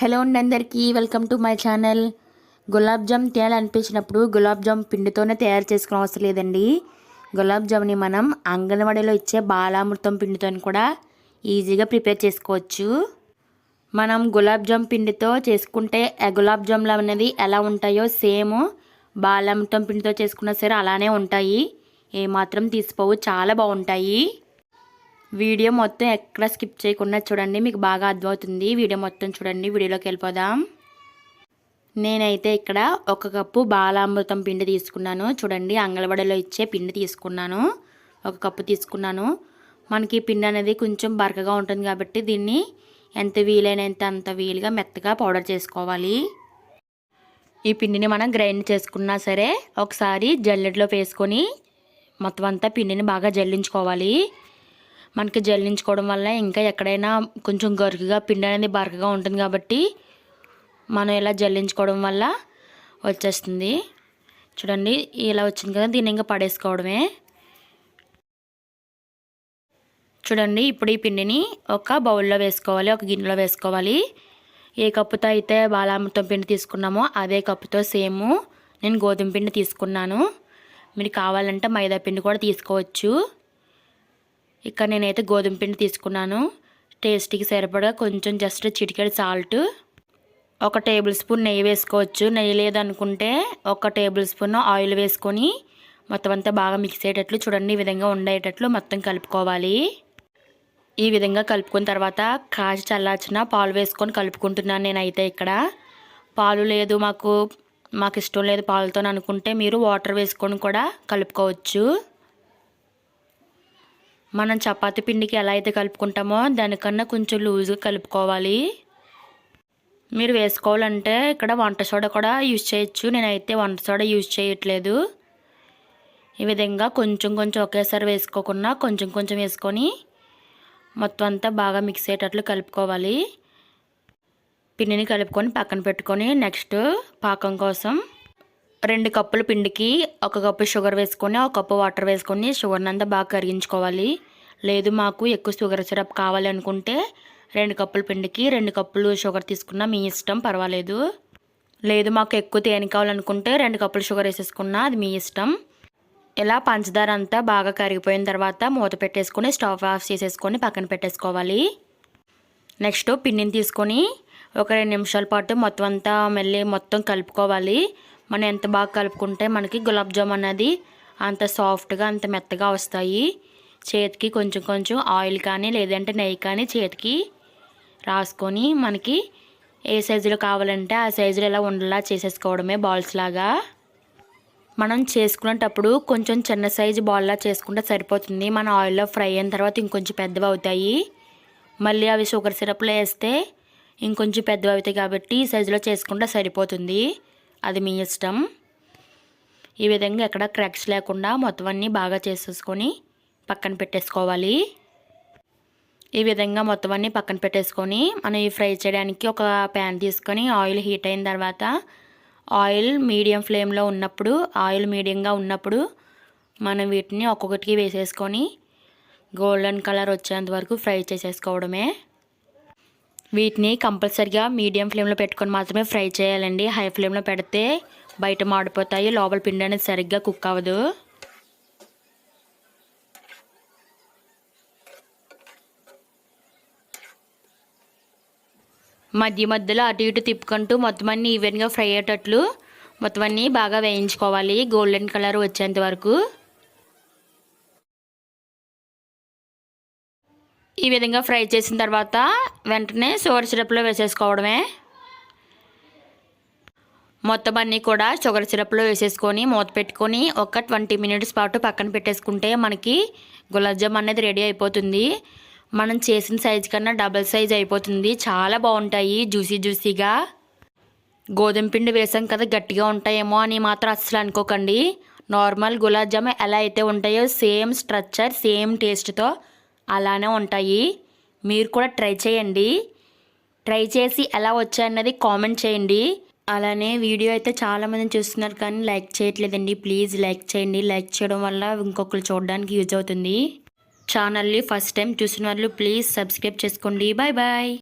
Hello అండి అందరికీ welcome to my channel. Gulab jam తినాలనిపించినప్పుడు గులాబ్ జామ్ పిండితోనే తయారు చేసుకునే అవసరం లేదండి. గులాబ్ జామ్ని మనం అంగన్వాడీలో ఇచ్చే బాలామృతం పిండితో కూడా ఈజీగా ప్రిపేర్ చేసుకోవచ్చు. మనం గులాబ్ జామ్ పిండితో చేసుకుంటే గులాబ్ జామ్లు అనేది ఎలా ఉంటాయో సేమ్ బాలామృతం పిండితో చేసుకున్నా సరే అలానే ఉంటాయి. ఏమాత్రం తీసిపోవు చాలా బాగుంటాయి. వీడియో మొత్తం ఎక్కడ స్కిప్ చేయకుండా చూడండి మీకు బాగా అర్థమవుతుంది. వీడియో మొత్తం చూడండి వీడియోలోకి వెళ్ళిపోదాం. నేనైతే ఇక్కడ ఒక కప్పు బాలామృతం పిండి తీసుకున్నాను. చూడండి అంగలవాడలో ఇచ్చే పిండి తీసుకున్నాను. ఒక కప్పు తీసుకున్నాను. మనకి పిండి అనేది కొంచెం బరకగా ఉంటుంది కాబట్టి దీన్ని ఎంత వీలైనంత అంత వీలుగా మెత్తగా పౌడర్ చేసుకోవాలి. ఈ పిండిని మనం గ్రైండ్ చేసుకున్నా సరే ఒకసారి జల్లెడలో వేసుకొని మొత్తం అంతా పిండిని బాగా జల్లించుకోవాలి. మనకి జల్లించుకోవడం వల్ల ఇంకా ఎక్కడైనా కొంచెం గరుకుగా పిండి అనేది బరకగా ఉంటుంది కాబట్టి మనం ఇలా జల్లించుకోవడం వల్ల వచ్చేస్తుంది. చూడండి ఇలా వచ్చింది కదా దీన్ని ఇంకా పడేసుకోవడమే. చూడండి ఇప్పుడు ఈ పిండిని ఒక బౌల్లో వేసుకోవాలి ఒక గిన్నెలో వేసుకోవాలి. ఏ కప్పుతో అయితే బాలామృతం పిండి తీసుకున్నామో అదే కప్పుతో సేమ్. నేను గోధుమ పిండి తీసుకున్నాను. మీరు కావాలంటే మైదా పిండి కూడా తీసుకోవచ్చు. ఇక్కడ నేనైతే గోధుమ పిండి తీసుకున్నాను. టేస్ట్కి సరిపడా కొంచెం జస్ట్ చిటికెడు సాల్ట్ ఒక టేబుల్ స్పూన్ నెయ్యి వేసుకోవచ్చు. నెయ్యి లేదనుకుంటే ఒక టేబుల్ స్పూన్ ఆయిల్ వేసుకొని మొత్తం అంతా బాగా మిక్స్ అయ్యేటట్లు చూడండి ఈ విధంగా ఉండేటట్లు మొత్తం కలుపుకోవాలి. ఈ విధంగా కలుపుకున్న తర్వాత కాచి చల్లార్చిన పాలు వేసుకొని కలుపుకుంటున్నాను నేనైతే ఇక్కడ. పాలు లేదు మాకు మాకు ఇష్టం లేదు పాలతో అనుకుంటే మీరు వాటర్ వేసుకొని కూడా కలుపుకోవచ్చు. మనం చపాతీ పిండికి ఎలా అయితే కలుపుకుంటామో దానికన్నా కొంచెం లూజ్గా కలుపుకోవాలి. మీరు వేసుకోవాలంటే ఇక్కడ వంట సోడా కూడా యూజ్ చేయొచ్చు. నేనైతే వంట సోడా యూజ్ చేయట్లేదు. ఈ విధంగా కొంచెం కొంచెం ఒకేసారి వేసుకోకుండా కొంచెం కొంచెం వేసుకొని మొత్తం అంతా బాగా మిక్స్ అయ్యేటట్లు కలుపుకోవాలి. పిండిని కలుపుకొని పక్కన పెట్టుకొని నెక్స్ట్ పాకం కోసం రెండు కప్పుల పిండికి ఒక కప్పు షుగర్ వేసుకొని ఒక కప్పు వాటర్ వేసుకొని షుగర్ని అంతా బాగా కరిగించుకోవాలి. లేదు మాకు ఎక్కువ షుగర్ సిరప్ కావాలి అనుకుంటే రెండు కప్పుల పిండికి రెండు కప్పులు షుగర్ తీసుకున్నా మీ ఇష్టం పర్వాలేదు. లేదు మాకు ఎక్కువ తేనె కావాలనుకుంటే రెండు కప్పులు షుగర్ వేసేసుకున్నా అది మీ ఇష్టం. ఇలా పంచదార అంతా బాగా కరిగిపోయిన తర్వాత మూత పెట్టేసుకొని స్టవ్ ఆఫ్ చేసేసుకొని పక్కన పెట్టేసుకోవాలి. నెక్స్ట్ పిండిని తీసుకొని ఒక రెండు నిమిషాల పాటు మొత్తం అంతా మళ్ళీ మొత్తం కలుపుకోవాలి. మనం ఎంత బాగా కలుపుకుంటే మనకి గులాబ్ జామ్ అనేది అంత సాఫ్ట్గా అంత మెత్తగా వస్తాయి. చేతికి కొంచెం కొంచెం ఆయిల్ కానీ లేదంటే నెయ్యి కానీ చేతికి రాసుకొని మనకి ఏ సైజులో కావాలంటే ఆ సైజులో ఇలా ఉండలా చేసేసుకోవడమే బాల్స్ లాగా. మనం చేసుకునేటప్పుడు కొంచెం చిన్న సైజు బాల్లా చేసుకుంటే సరిపోతుంది. మన ఆయిల్లో ఫ్రై అయిన తర్వాత ఇంకొంచెం పెద్దవి అవుతాయి. మళ్ళీ అవి షుగర్ సిరప్లో వేస్తే ఇంకొంచెం పెద్దవి అవుతాయి కాబట్టి ఈ సైజులో చేసుకుంటే సరిపోతుంది. అది మీ ఇష్టం. ఈ విధంగా ఎక్కడ క్రాక్స్ లేకుండా మొత్తం అన్నీ బాగా చేసేసుకొని పక్కన పెట్టేసుకోవాలి. ఈ విధంగా మొత్తం అన్నీ పక్కన పెట్టేసుకొని మనం ఈ ఫ్రై చేయడానికి ఒక ప్యాన్ తీసుకొని ఆయిల్ హీట్ అయిన తర్వాత ఆయిల్ మీడియం ఫ్లేమ్లో ఉన్నప్పుడు ఆయిల్ మీడియంగా ఉన్నప్పుడు మనం వీటిని ఒక్కొక్కటికి వేసేసుకొని గోల్డెన్ కలర్ వచ్చేంత వరకు ఫ్రై చేసేసుకోవడమే. వీటిని కంపల్సరిగా మీడియం ఫ్లేమ్లో పెట్టుకొని మాత్రమే ఫ్రై చేయాలండి. హై ఫ్లేమ్లో పెడితే బయట మాడిపోతాయి. లోపల పిండి అనేది సరిగ్గా కుక్ అవ్వదు. మధ్య మధ్యలో అటు ఇటు తిప్పుకుంటూ మొత్తం అన్నీ ఈవెన్గా ఫ్రై అయ్యేటట్లు మొత్తం అన్నీ బాగా వేయించుకోవాలి. గోల్డెన్ కలర్ వచ్చేంత వరకు. ఈ విధంగా ఫ్రై చేసిన తర్వాత వెంటనే షుగర్ సిరప్లో వేసేసుకోవడమే. మొత్తం అన్నీ కూడా షుగర్ సిరప్లో వేసేసుకొని మూత పెట్టుకొని ఒక ట్వంటీ మినిట్స్ పాటు పక్కన పెట్టేసుకుంటే మనకి గులాబ్ జామ్ అనేది రెడీ అయిపోతుంది. మనం చేసిన సైజు కన్నా డబల్ సైజ్ అయిపోతుంది. చాలా బాగుంటాయి జ్యూసీ జ్యూసీగా. గోధుమ పిండి వేసాం కదా గట్టిగా ఉంటాయేమో అని మాత్రం అస్సలు అనుకోకండి. నార్మల్ గులాబ్ జామ్ ఎలా అయితే ఉంటాయో సేమ్ స్ట్రక్చర్ సేమ్ టేస్ట్తో అలానే ఉంటాయి. మీరు కూడా ట్రై చేయండి. ట్రై చేసి ఎలా వచ్చాయన్నది కామెంట్ చేయండి. అలానే వీడియో అయితే చాలామంది చూస్తున్నారు కానీ లైక్ చేయట్లేదండి. ప్లీజ్ లైక్ చేయండి. లైక్ చేయడం వల్ల ఇంకొకరు చూడడానికి యూజ్ అవుతుంది. ఛానల్ని ఫస్ట్ టైం చూసిన వాళ్ళు ప్లీజ్ సబ్స్క్రైబ్ చేసుకోండి. Bye bye